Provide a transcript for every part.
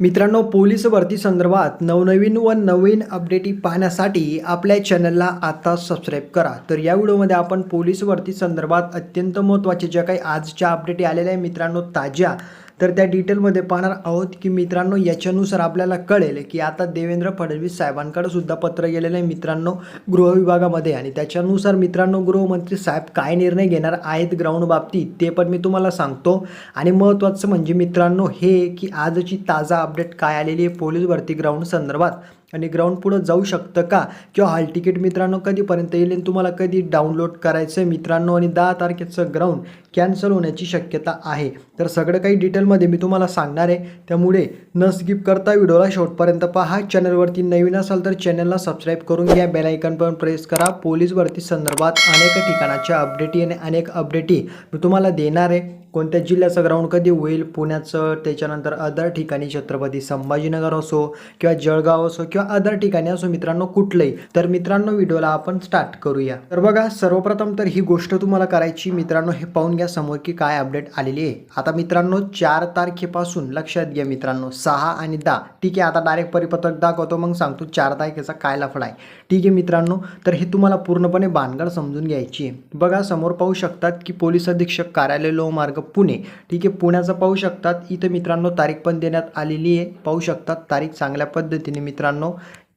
मित्रांनो पोलीस भरती संदर्भात नवनवीन व नवीन अपडेटी पाहण्यासाठी आपल्या चॅनलला आता सबस्क्राईब करा. तर या व्हिडिओमध्ये आपण पोलीस भरती संदर्भात अत्यंत महत्त्वाचे ज्या काही आजच्या अपडेटी आलेल्या आहे मित्रांनो ताज्या. तर त्या डिटेलमध्ये पाहणार आहोत की मित्रांनो याच्यानुसार आपल्याला कळेल की आता देवेंद्र फडणवीस साहेबांकडे सुद्धा पत्र गेलेलं आहे मित्रांनो गृह विभागामध्ये. आणि त्याच्यानुसार मित्रांनो गृहमंत्री साहेब काय निर्णय घेणार आहेत ग्राउंड बाबतीत ते पण मी तुम्हाला सांगतो. आणि महत्त्वाचं म्हणजे मित्रांनो हे की आजची ताजा अपडेट काय आलेली आहे पोलीस भरती ग्राउंड संदर्भात? आणि ग्राउंड पुढं जाऊ शकतं का? किंवा हॉल तिकीट मित्रांनो कधीपर्यंत येईल आणि तुम्हाला कधी डाउनलोड करायचं आहे मित्रांनो? आणि दहा तारखेचं ग्राउंड कॅन्सल होण्याची शक्यता आहे. तर सगळं काही डिटेलमध्ये मी तुम्हाला सांगणार आहे. त्यामुळे न स्किप करता व्हिडिओला शेवटपर्यंत पहा. चॅनलवरती नवीन असाल तर चॅनलला सबस्क्राईब करून घ्या. बेलायकन पण प्रेस करा. पोलीस भरती संदर्भात अनेक ठिकाणाच्या अपडेटी आणि अनेक अपडेटी मी तुम्हाला देणार आहे. कोणत्या जिल्ह्याचं ग्राउंड कधी होईल? पुण्याचं त्याच्यानंतर अदर ठिकाणी छत्रपती संभाजीनगर असो किंवा जळगाव असो किंवा अदर ठिकाणी असो मित्रांनो कुठलंही. तर मित्रांनो व्हिडिओला आपण स्टार्ट करूया. तर बघा सर्वप्रथम तर ही गोष्ट तुम्हाला करायची मित्रांनो हे पाहून घ्या समोर की काय अपडेट आलेली आहे. आता मित्रांनो चार तारखेपासून लक्षात घ्या मित्रांनो सहा आणि दहा. ठीक आहे आता डायरेक्ट परिपत्रक दाखवतो मग सांगतो चार तारखेचा काय लफडा आहे. ठीक आहे मित्रांनो तर हे तुम्हाला पूर्णपणे भानगड समजून घ्यायची आहे. बघा समोर पाहू शकतात की पोलीस अधीक्षक कार्यालय लोहमार्ग पुणे. ठीक आहे पुण्याचं पाहू शकतात. इथं मित्रांनो तारीख पण देण्यात आलेली आहे. पाहू शकतात. तारीख चांगल्या पद्धतीने मित्रांनो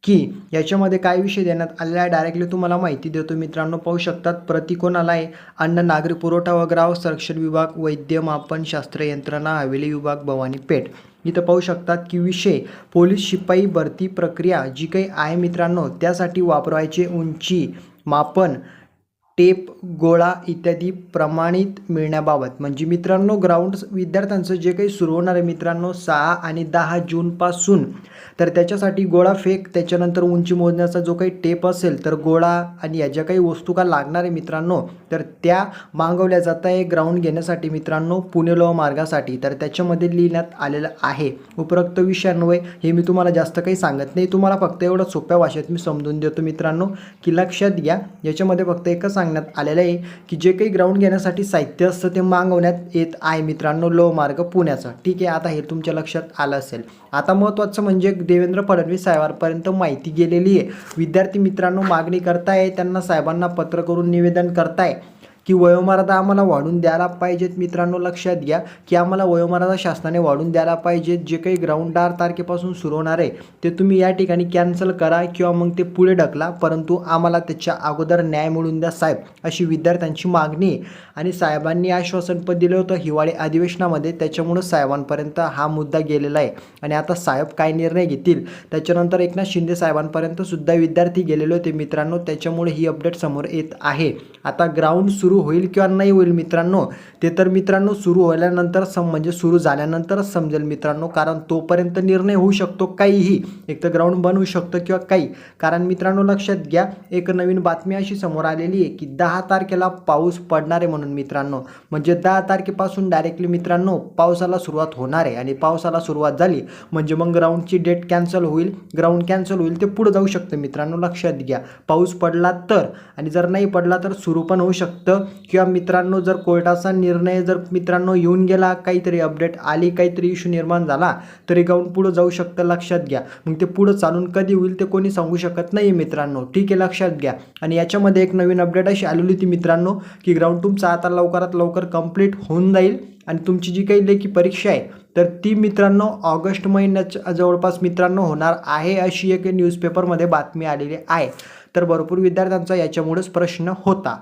की याच्यामध्ये काय विषय देण्यात आलेला आहे डायरेक्टली तुम्हाला माहिती देतो. मित्रांनो पाहू शकतात. प्रति कोणाला आहे? अन्न नागरी पुरवठा व संरक्षण विभाग वैद्य मापन शास्त्र यंत्रणा हवेली विभाग भवानी पेठ. इथं पाहू शकतात की विषय पोलीस शिपाई भरती प्रक्रिया जी काही आहे मित्रांनो त्यासाठी वापरायचे उंची मापन टेप गोळा इत्यादी प्रमाणित मिळण्याबाबत. म्हणजे मित्रांनो ग्राउंड विद्यार्थ्यांचं जे काही सुरू होणार आहे मित्रांनो सहा आणि दहा जूनपासून तर त्याच्यासाठी गोळा फेक त्याच्यानंतर उंची मोजण्याचा जो काही टेप असेल तर गोळा आणि या ज्या काही वस्तू का लागणार आहे मित्रांनो तर त्या मागवल्या जात आहे ग्राउंड घेण्यासाठी मित्रांनो पुणे लोह मार्गासाठी. तर त्याच्यामध्ये लिहिण्यात आलेलं आहे. उपरोक्त विषयान्वय हे मी तुम्हाला जास्त काही सांगत नाही. तुम्हाला फक्त एवढं सोप्या भाषेत मी समजून देतो मित्रांनो की लक्षात घ्या. याच्यामध्ये फक्त एकच सांगण्यात आलेलं आहे की जे काही ग्राउंड घेण्यासाठी साहित्य असतं ते मागवण्यात येत आहे. मित्रांनो लो मार्ग पुण्याचा. ठीक आहे आता हे तुमच्या लक्षात आलं असेल. आता महत्त्वाचं म्हणजे देवेंद्र फडणवीस साहेबांपर्यंत माहिती गेलेली आहे. विद्यार्थी मित्रांनो मागणी करताय त्यांना साहेबांना पत्र करून निवेदन करताय. की वयोमर्यादा आम्हाला वाढून द्यायला पाहिजेत. मित्रांनो लक्षात घ्या की आम्हाला वयोमर्यादा शासनाने वाढून द्यायला पाहिजेत. जे काही ग्राउंड चार तारखेपासून सुरू होणार आहे ते तुम्ही या ठिकाणी कॅन्सल करा किंवा मग ते पुढे ढकला. परंतु आम्हाला त्याच्या अगोदर न्याय मिळून द्या साहेब अशी विद्यार्थ्यांची मागणी आहे. आणि साहेबांनी आश्वासनपद दिलं होतं हिवाळी अधिवेशनामध्ये. त्याच्यामुळं साहेबांपर्यंत हा मुद्दा गेलेला आहे. आणि आता साहेब काय निर्णय घेतील? त्याच्यानंतर एकनाथ शिंदे साहेबांपर्यंत सुद्धा विद्यार्थी गेलेले होते मित्रांनो. त्याच्यामुळे ही अपडेट समोर येत आहे. आता ग्राउंड सुरू सुरू होईल किंवा नाही होईल मित्रांनो ते तर मित्रांनो सुरू होल्यानंतर सम म्हणजे सुरू झाल्यानंतरच समजेल मित्रांनो कारण तोपर्यंत निर्णय होऊ शकतो काहीही. एक तर ग्राउंड बनवू शकतं किंवा काही. कारण मित्रांनो लक्षात घ्या एक नवीन बातमी अशी समोर आलेली आहे की दहा तारखेला पाऊस पडणार आहे म्हणून मित्रांनो. म्हणजे दहा तारखेपासून डायरेक्टली मित्रांनो पावसाला सुरुवात होणार आहे आणि पावसाला सुरुवात झाली. म्हणजे मग ग्राउंडची डेट कॅन्सल होईल. ग्राउंड कॅन्सल होईल ते पुढे जाऊ शकतं मित्रांनो लक्षात घ्या. पाऊस पडला तर आणि जर नाही पडला तर सुरू पण होऊ शकतं. किंवा मित्रांनो जर कोर्टाचा निर्णय जर मित्रांनो येऊन गेला काहीतरी अपडेट आली काहीतरी इश्यू निर्माण झाला तरी गाऊन पुढं जाऊ शकतं लक्षात घ्या. मग ते पुढं चालून कधी होईल ते कोणी सांगू शकत नाही मित्रांनो. ठीक आहे लक्षात घ्या. आणि याच्यामध्ये एक नवीन अपडेट अशी आलेली होती मित्रांनो की ग्राउंड तुमचा आता लवकरात लवकर कंप्लीट होऊन जाईल. आणि तुमची जी काही लेखी परीक्षा आहे तर ती मित्रांनो ऑगस्ट महिन्याच्या जवळपास मित्रांनो होणार आहे अशी एक न्यूजपेपरमध्ये बातमी आलेली आहे. तर भरपूर विद्यार्थ्यांचा याच्यामुळेच प्रश्न होता.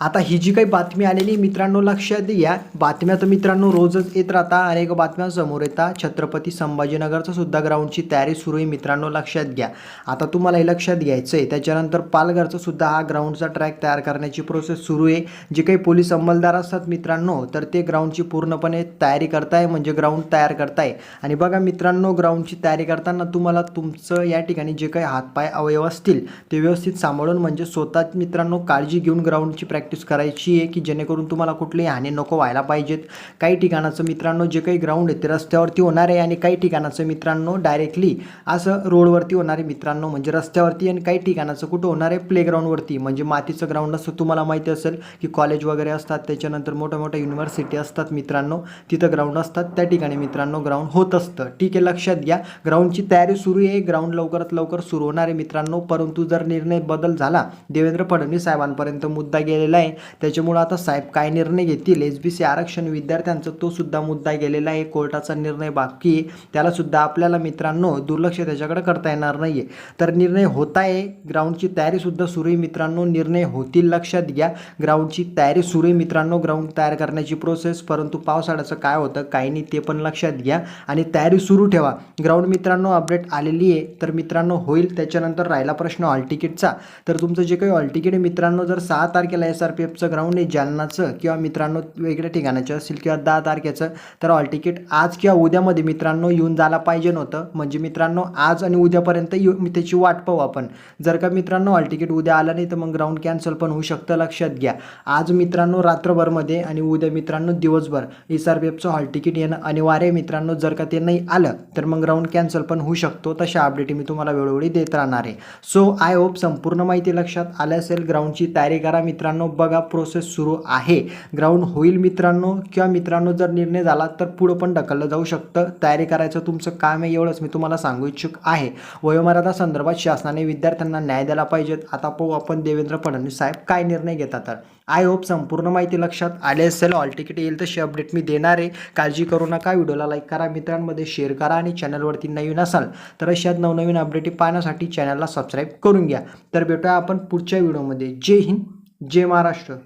आता ही जी काही बातमी आलेली मित्रांनो लक्षात घ्या. बातम्या तर मित्रांनो रोजच येत राहता. अनेक बातम्या समोर येतात छत्रपती संभाजीनगरचा सुद्धा ग्राउंडची तयारी सुरू आहे मित्रांनो लक्षात घ्या. आता तुम्हाला हे लक्षात घ्यायचं आहे त्याच्यानंतर पालघरचं सुद्धा हा ग्राउंडचा ट्रॅक तयार करण्याची प्रोसेस सुरू आहे. जे काही पोलीस अंमलदार असतात मित्रांनो तर ते ग्राउंडची पूर्णपणे तयारी करताय म्हणजे ग्राउंड तयार करताय. आणि बघा मित्रांनो ग्राउंडची तयारी करताना तुम्हाला तुमचं या ठिकाणी जे काही हातपाय अवयव असतील ते व्यवस्थित सांभाळून म्हणजे स्वतः मित्रांनो काळजी घेऊन ग्राउंडची प्रॅक्टिस प्रॅक्टिस करायची आहे की जेणेकरून तुम्हाला कुठलेही हानी नको व्हायला पाहिजेत. काही ठिकाणाचं मित्रांनो जे काही ग्राउंड आहे ते रस्त्यावरती होणार आहे आणि काही ठिकाणाचं मित्रांनो डायरेक्टली असं रोडवरती होणार आहे मित्रांनो म्हणजे रस्त्यावरती आणि काही ठिकाणाचं कुठं होणार आहे प्लेग्राऊंडवरती म्हणजे मातीचं ग्राउंड असं तुम्हाला माहिती असेल की कॉलेज वगैरे असतात त्याच्यानंतर मोठ्या मोठ्या युनिव्हर्सिटी असतात मित्रांनो तिथं ग्राउंड असतात त्या ठिकाणी मित्रांनो ग्राउंड होत असतं. ठीक आहे लक्षात घ्या. ग्राउंडची तयारी सुरू आहे ग्राउंड लवकरात लवकर सुरू होणार आहे मित्रांनो परंतु जर निर्णय बदल झाला देवेंद्र फडणवीस साहेबांपर्यंत मुद्दा गेलेला आहे. त्याच्यामुळं आता साहेब काय निर्णय घेतील? एस बी सी आरक्षण विद्यार्थ्यांचं तो सुद्धा मुद्दा गेलेला आहे. कोर्टाचा निर्णय बाकी आहे. त्यालासुद्धा आपल्याला मित्रांनो दुर्लक्ष त्याच्याकडे करता येणार नाही आहे तर निर्णय होत आहे ग्राउंडची तयारीसुद्धा सुरू आहे मित्रांनो. निर्णय होतील लक्षात घ्या. ग्राउंडची तयारी सुरू आहे मित्रांनो. ग्राउंड तयार करण्याची प्रोसेस परंतु पावसाळ्याचं काय होतं काय नाही ते पण लक्षात घ्या. आणि तयारी सुरू ठेवा. ग्राउंड मित्रांनो अपडेट आलेली आहे. तर मित्रांनो होईल. त्याच्यानंतर राहिला प्रश्न हॉल तिकीटचा. तर तुमचं जे काही हॉल तिकीट आहे मित्रांनो जर सहा तारखेला एस आर पी एफचं ग्राउंड आहे जालनाचं किंवा मित्रांनो वेगळ्या ठिकाणाचं असेल किंवा दहा तारखेचं तर हॉल तिकीट आज किंवा उद्यामध्ये मित्रांनो येऊन जायला पाहिजे नव्हतं. म्हणजे मित्रांनो आज आणि उद्यापर्यंत येऊ मी त्याची वाट पाहू आपण. जर का मित्रांनो हॉल तिकीट उद्या आलं नाही तर मग ग्राउंड कॅन्सल पण होऊ शकतं. लक्षात घ्या. आज मित्रांनो रात्रभरमध्ये आणि उद्या मित्रांनो दिवसभर एस आर पी एफचं हॉल तिकीट येणं अनिवार्य आहे. मित्रांनो जर का ते नाही आलं तर मग ग्राउंड कॅन्सल पण होऊ शकतो. तशा अपडेट मी तुम्हाला वेळोवेळी देत राहणार आहे. सो आय होप संपूर्ण माहिती लक्षात आलं असेल. ग्राउंडची तयारी करा मित्रांनो. बघा प्रोसेस सुरू आहे. ग्राउंड होईल मित्रांनो किंवा मित्रांनो जर निर्णय झाला तर पुढं पण ढकललं जाऊ शकतं. तयारी करायचं तुमचं काम आहे एवढंच मी तुम्हाला सांगू इच्छुक आहे. वयोमर्यादा संदर्भात शासनाने विद्यार्थ्यांना न्याय द्यायला पाहिजेत. आता पाहू आपण देवेंद्र फडणवीस साहेब काय निर्णय घेतात तर. आय होप संपूर्ण माहिती लक्षात आले असेल. ऑल तिकीट येईल तशी अपडेट मी देणार आहे. काळजी करू नका. व्हिडिओला लाईक करा. मित्रांमध्ये शेअर करा आणि चॅनलवरती नवीन असाल तर अशात नवनवीन अपडेट पाहण्यासाठी चॅनलला सबस्क्राईब करून घ्या. तर भेटूया आपण पुढच्या व्हिडिओमध्ये जय हिंद. जय महाराष्ट्र